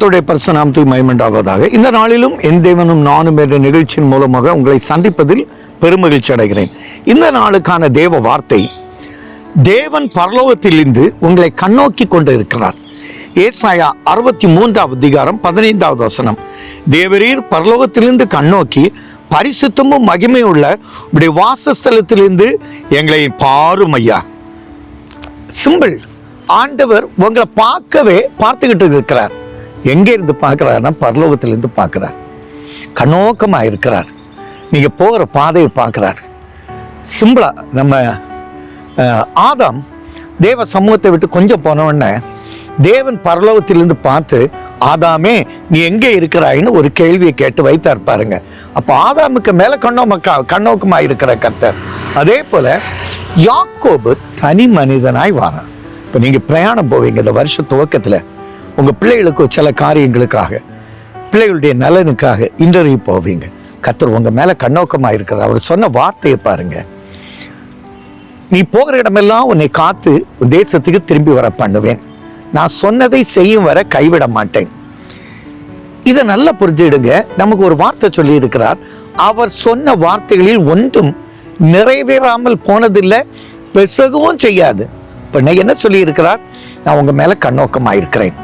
கர்த்தருடைய பரிசுநாமத்துக்கு மயமண்டாவதாக இந்த நாளிலும் என் தேவனும் நானும் என்ற நிகழ்ச்சியின் மூலமாக உங்களை சந்திப்பதில் பெருமகிழ்ச்சி அடைகிறேன். இந்த நாளுக்கான தேவ வார்த்தை தேவன் பரலோகத்திலிருந்து உங்களை கண்ணோக்கி கொண்டு இருக்கிறார். ஏசாயா அறுபத்தி மூன்றாவது அதிகாரம் பதினைந்தாவது வசனம். தேவரீர் பரலோகத்திலிருந்து கண்ணோக்கி பரிசுத்தமும் மகிமையுள்ள இப்படி வாசஸ்தலத்திலிருந்து எங்களை பாரும் ஐயா சிம்பிள் ஆண்டவர் உங்களை பார்க்கவே பார்த்துக்கிட்டு இருக்கிறார். எங்கே இருந்து பார்க்குறாருன்னா பரலோகத்திலிருந்து பார்க்குறார். கண்ணோக்கமாக இருக்கிறார் நீங்கள் போகிற பாதையை பார்க்குறாரு. சிம்பிளாக நம்ம ஆதாம் தேவ சமூகத்தை விட்டு கொஞ்சம் போனவுடனே தேவன் பரலோகத்திலிருந்து பார்த்து ஆதாமே நீ எங்கே இருக்கிறாயின்னு ஒரு கேள்வியை கேட்டு வைத்தார் பாருங்க. அப்போ ஆதாமுக்கு மேலே கண்ணோமக்கா கண்ணோக்கமாக இருக்கிற கர்த்தர். அதே போல யாக்கோபு தனி மனிதனாய் வாரான் இப்போ நீங்கள் பிரயாணம் போவீங்க இந்த வருஷ துவக்கத்தில். உங்கள் பிள்ளைகளுக்கு சில காரியங்களுக்காக பிள்ளைகளுடைய நலனுக்காக இன்டர்வியூ போவீங்க. கத்தர் உங்கள் மேலே கண்ணோக்கமாக இருக்கிறார். அவர் சொன்ன வார்த்தையை பாருங்க. நீ போகிற இடமெல்லாம் உன்னை காத்து உன் தேசத்துக்கு திரும்பி வர பண்ணுவேன். நான் சொன்னதை செய்யும் வர கைவிட மாட்டேன். இதை நல்லா புரிஞ்சுடுங்க நமக்கு ஒரு வார்த்தை சொல்லி இருக்கிறார் அவர் சொன்ன வார்த்தைகளில் ஒன்றும் நிறைவேறாமல் போனதில்லை பெசகவும் செய்யாது. இப்போ என்ன சொல்லி இருக்கிறார் நான் உங்க மேல கண்ணோக்கமாக இருக்கிறேன்.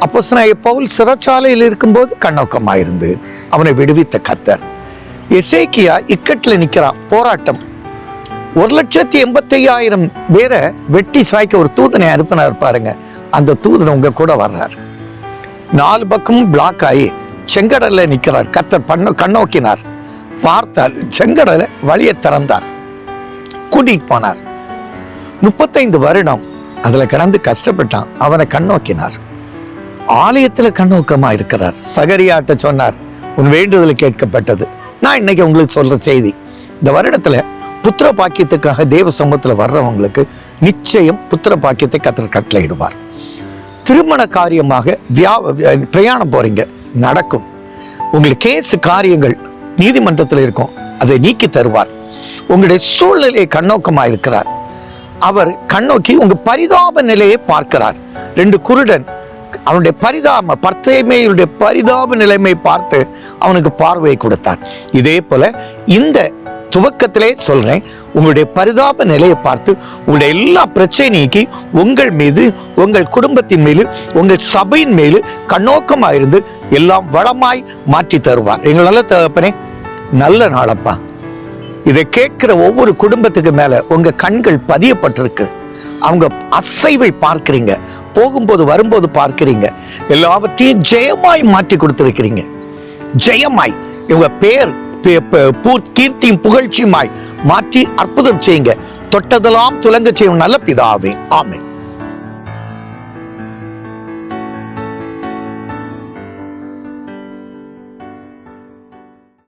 அப்போ பவுல் சிறைச்சாலையில் இருக்கும்போது கண்ணோக்கமாயிருந்து அவனை விடுவித்த கத்தர் எசேக்கியா இக்கட்டில் நிற்கிறான். போராட்டம். ஒரு லட்சத்தி எண்பத்தையாயிரம் பேரை வெட்டி சாய்க்க ஒரு தூதனை அனுப்பினார் பாருங்க. அந்த தூதன் உங்க கூட வர்றார். நாலு பக்கமும் பிளாக் ஆகி செங்கடல்ல நிற்கிறார். கத்தர் பண்ண கண்ணோக்கினார். பார்த்தார் செங்கடலை வழியை திறந்தார். கூட்டிட்டு போனார். முப்பத்தைந்து வருடம் அதில் கடந்து கஷ்டப்பட்டான். அவனை கண்ணோக்கினார். ஆலயத்துல கண்ணோக்கமா இருக்கிறார். சகரியாட்ட சொன்னார் உன் வேண்டுதல் கேட்கப்பட்டது. நான் இன்னைக்கு உங்களுக்கு சொல்ற செய்தி இந்த வருடத்துல புத்திர பாக்கியத்துக்காக தேவ சமூகத்துல வர்றவங்களுக்கு நிச்சயம் புத்திர பாக்கியத்தை கத்தர் கட்டளையிடுவார். திருமண காரியமாக வியா பிரயாணம் போறீங்க நடக்கும். உங்களுக்கு கேஸ் காரியங்கள் நீதிமன்றத்தில் இருக்கும் அதை நீக்கி தருவார். உங்களுடைய சூழ்நிலையை கண்ணோக்கமா இருக்கிறார். அவர் கண்ணோக்கி உங்க பரிதாப நிலையை பார்க்கிறார். ரெண்டு குருடன் அவனுடைய பரிதாப பர்த்தேமையுடைய பரிதாப நிலைமை பார்த்து அவனுக்கு பார்வையை கொடுத்தார் இதே போல இந்த துவக்கத்திலே சொல்றேன் உங்களுடைய பரிதாப நிலையை பார்த்து உங்களுடைய எல்லா பிரச்சனைக்கு உங்கள் மீது உங்கள் குடும்பத்தின் மீது உங்கள் சபையின் மீது கண்ணோக்கமாக இருந்து எல்லாம் வளமாய் மாற்றி தருவார். எங்கள் நல்ல தகப்பனே நல்ல நாளப்பா. இதை கேட்கிற ஒவ்வொரு குடும்பத்துக்கு மேல உங்க கண்கள் பதியப்பட்டிருக்கு. அவங்க அசைவை பார்க்கிறீங்க. போகும்போது வரும்போது பார்க்கிறீங்க. எல்லாவற்றையும் ஜெயமாய் மாற்றி கொடுத்திருக்கிறீங்க. ஜெயமாய் இவங்க பேர் கீர்த்தியும் புகழ்ச்சியுமாய் மாற்றி அற்புதம் செய்யுங்க. தொட்டதெல்லாம் துலங்க செய்யும் நல்ல பிதாவே. ஆமை